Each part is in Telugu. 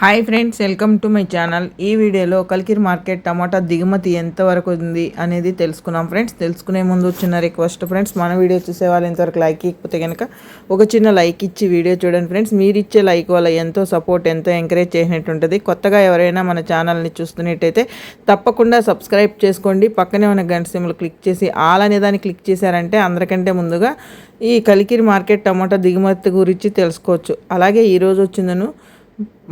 Hi friends welcome to my channel. ఈ వీడియోలో కలికిరి మార్కెట్ టమాటా దిగుమతి ఎంతవరకు ఉంది అనేది తెలుసుకున్నాం ఫ్రెండ్స్. తెలుసుకునే ముందు చిన్న రిక్వెస్ట్ ఫ్రెండ్స్ మన వీడియో చూసే వాళ్ళు ఇంతవరకు లైక్ ఇకపోతే కనుక ఒక చిన్న లైక్ ఇచ్చి వీడియో చూడండి ఫ్రెండ్స్. మీరు ఇచ్చే లైక్ వల్ల ఎంతో సపోర్ట్ ఎంతో ఎంకరేజ్ చేసినట్టు ఉంటుంది. కొత్తగా ఎవరైనా మన ఛానల్ని చూస్తున్నట్టయితే తప్పకుండా సబ్స్క్రైబ్ చేసుకోండి. పక్కనే ఉన్న గంట సిమ్లు క్లిక్ చేసి ఆల్ అనే దాన్ని క్లిక్ చేశారంటే అందరికంటే ముందుగా ఈ కలికిరి మార్కెట్ టమాటా దిగుమతి గురించి తెలుసుకోవచ్చు. అలాగే ఈరోజు వచ్చిందను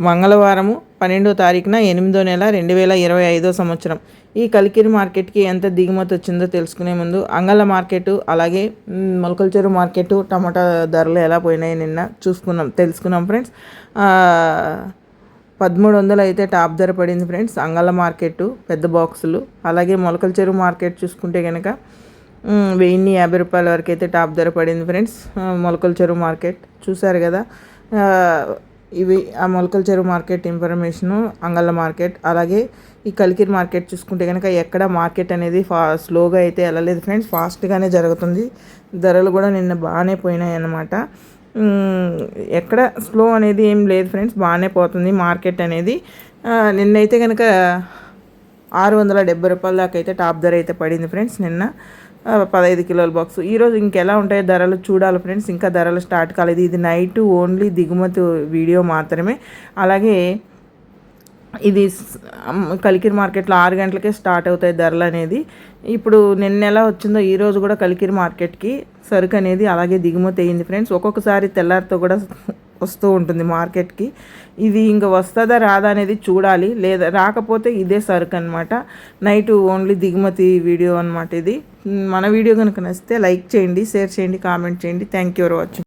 మంగళవారము పన్నెండో తారీఖున ఎనిమిదో నెల రెండు వేల ఇరవై ఐదో సంవత్సరం. ఈ కలికిరి మార్కెట్కి ఎంత దిగుమతి వచ్చిందో తెలుసుకునే ముందు అంగళ మార్కెట్ అలాగే మొలకల చెరువు మార్కెట్ టమాటా ధరలు ఎలా పోయినాయి నిన్న చూసుకున్నాం తెలుసుకున్నాం ఫ్రెండ్స్. పదమూడు వందలు అయితే టాప్ ధర పడింది ఫ్రెండ్స్. అంగళ మార్కెట్ పెద్ద బాక్సులు అలాగే మొలకల చెరువు మార్కెట్ చూసుకుంటే కనుక వెయ్యిన్ని యాభై రూపాయల వరకు అయితే టాప్ ధర పడింది ఫ్రెండ్స్. మొలకల చెరువు మార్కెట్ చూసారు కదా. ఇవి ఆ మొలకల చెరువు మార్కెట్ ఇన్ఫర్మేషను అంగళ్ళ మార్కెట్ అలాగే ఈ కలికిరి మార్కెట్ చూసుకుంటే కనుక ఎక్కడ మార్కెట్ అనేది ఫా స్లోగా అయితే వెళ్ళలేదు ఫ్రెండ్స్. ఫాస్ట్గానే జరుగుతుంది. ధరలు కూడా నిన్న బాగానే పోయినాయి అన్నమాట ఎక్కడ స్లో అనేది ఏం లేదు ఫ్రెండ్స్. బాగానే పోతుంది మార్కెట్ అనేది. నిన్నైతే కనుక ఆరు వందల డెబ్బై రూపాయల దాకా అయితే టాప్ ధర అయితే పడింది ఫ్రెండ్స్ నిన్న. పదహైదు కిలోల బాక్స్. ఈరోజు ఇంకెలా ఉంటాయో ధరలు చూడాలి ఫ్రెండ్స్. ఇంకా ధరలు స్టార్ట్ కాలేదు. ఇది నైట్ ఓన్లీ దిగుమతి వీడియో మాత్రమే. అలాగే ఇది కలికిరి మార్కెట్లో ఆరు గంటలకే స్టార్ట్ అవుతాయి ధరలు అనేది. ఇప్పుడు నిన్న ఎలా వచ్చిందో ఈరోజు కూడా కలికిరి మార్కెట్కి సరుకు అనేది అలాగే దిగుమతి అయింది ఫ్రెండ్స్. ఒక్కొక్కసారి తెల్లారితో కూడా వస్తూ ఉంటుంది మార్కెట్కి. ఇది ఇంకా వస్తుందా రాదా అనేది చూడాలి. లేదా రాకపోతే ఇదే సరుకు అనమాట నైట్ ఓన్లీ దిగుమతి వీడియో అనమాట ఇది. మన వీడియో కనుక నచ్చితే లైక్ చేయండి షేర్ చేయండి కామెంట్ చేయండి. Thank you for watching